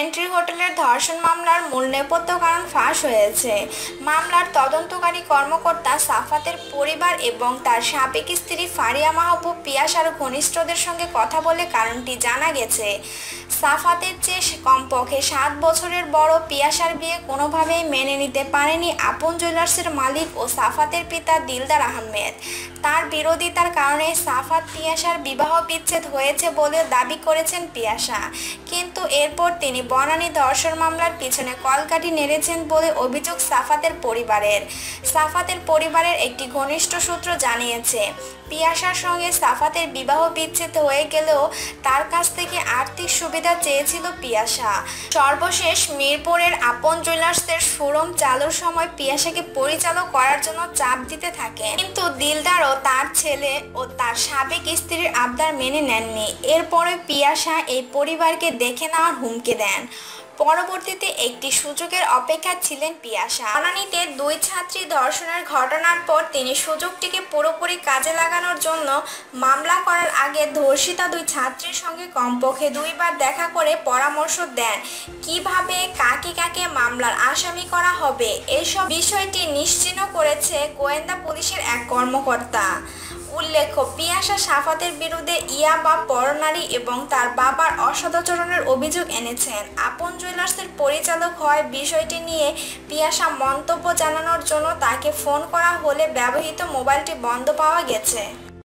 Entry হোটেলের ধর্ষণ মামলার মূল নেপথ্য কারণ ফাঁস হয়েছে। মামলার তদন্তকারী কর্মকর্তা সাফাতের পরিবার এবং তার সাবেক স্ত্রী ফারিয়া মাহবুব পিয়াসার ঘনিষ্ঠদের সঙ্গে কথা বলে কারণটি জানা গেছে। সাফাতের চেয়ে কমপক্ষে সাত বছরের বড় পিয়াসার বিয়ে কোনোভাবেই মেনে নিতে পারেনি আপন জুয়েলার্সের মালিক ও সাফাতের পিতা দিলদার আহমেদ। তার বিরোধিতার কারণে সাফাত পিয়াসার বিবাহ বিচ্ছেদ হয়েছে বলে দাবি করেছেন পিয়াসা। কিন্তু এরপর তিনি বনানী ধর্ষণ মামলার পিছনে কলকাঠি নেড়েছেন বলে অভিযোগ সাফাতের পরিবারের। সাফাতের পরিবারের একটি ঘনিষ্ঠ সূত্র জানিয়েছে, পিয়াসার সঙ্গে সাফাতের বিবাহ বিচ্ছেদ হয়ে গেলেও তার কাছ থেকে আর্থিক সুবিধা চেয়েছিল পিয়াসা। সর্বশেষ মিরপুরের আপন জুয়েলার্সের শোরুম চালুর সময় পিয়াসাকে পরিচালক করার জন্য চাপ দিতে থাকে কিন্তু দিলদারও তার ছেলে ও তার সাবেক স্ত্রীর আবদার মেনে নেননি। এরপরে পিয়াসা এই পরিবারকে দেখে নেওয়ার হুমকি দেন। পরবর্তীতে একটি সুযোগের অপেক্ষা ছিলেন পিয়াসা। বনানীতে দুই ছাত্রী ধর্ষণের ঘটনার পর তিনি সুযোগটিকে পুরোপুরি কাজে লাগানোর জন্য মামলা করার আগে ধর্ষিতা দুই ছাত্রীর সঙ্গে কমপক্ষে দুইবার দেখা করে পরামর্শ দেন, কীভাবে, কাকে কাকে মামলার আসামি করা হবে। এসব বিষয়টি নিশ্চিন্ন করেছে গোয়েন্দা পুলিশের এক কর্মকর্তা। উল্লেখ্য, পিয়াসা সাফাতের বিরুদ্ধে ইয়াবা পরনারী এবং তার বাবার অসদাচরণের অভিযোগ এনেছেন। আপন জুয়েলার্সের পরিচালক হয় বিষয়টি নিয়ে পিয়াসা মন্তব্য জানানোর জন্য তাকে ফোন করা হলে ব্যবহৃত মোবাইলটি বন্ধ পাওয়া গেছে।